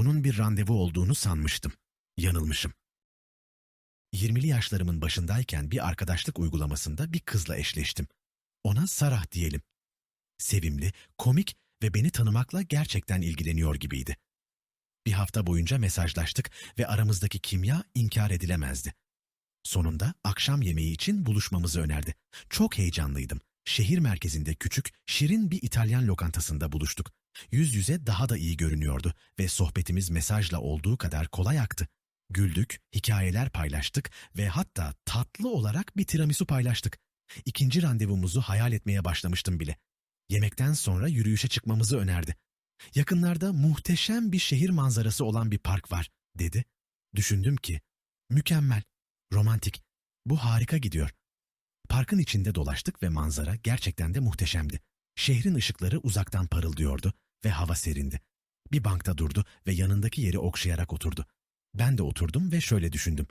Bunun bir randevu olduğunu sanmıştım. Yanılmışım. 20'li yaşlarımın başındayken bir arkadaşlık uygulamasında bir kızla eşleştim. Ona Sarah diyelim. Sevimli, komik ve beni tanımakla gerçekten ilgileniyor gibiydi. Bir hafta boyunca mesajlaştık ve aramızdaki kimya inkar edilemezdi. Sonunda akşam yemeği için buluşmamızı önerdi. Çok heyecanlıydım. Şehir merkezinde küçük, şirin bir İtalyan lokantasında buluştuk. Yüz yüze daha da iyi görünüyordu ve sohbetimiz mesajla olduğu kadar kolay aktı. Güldük, hikayeler paylaştık ve hatta tatlı olarak bir tiramisu paylaştık. İkinci randevumuzu hayal etmeye başlamıştım bile. Yemekten sonra yürüyüşe çıkmamızı önerdi. Yakınlarda muhteşem bir şehir manzarası olan bir park var, dedi. Düşündüm ki, mükemmel, romantik, bu harika gidiyor. Parkın içinde dolaştık ve manzara gerçekten de muhteşemdi. Şehrin ışıkları uzaktan parıldıyordu ve hava serindi. Bir bankta durdu ve yanındaki yeri okşayarak oturdu. Ben de oturdum ve şöyle düşündüm.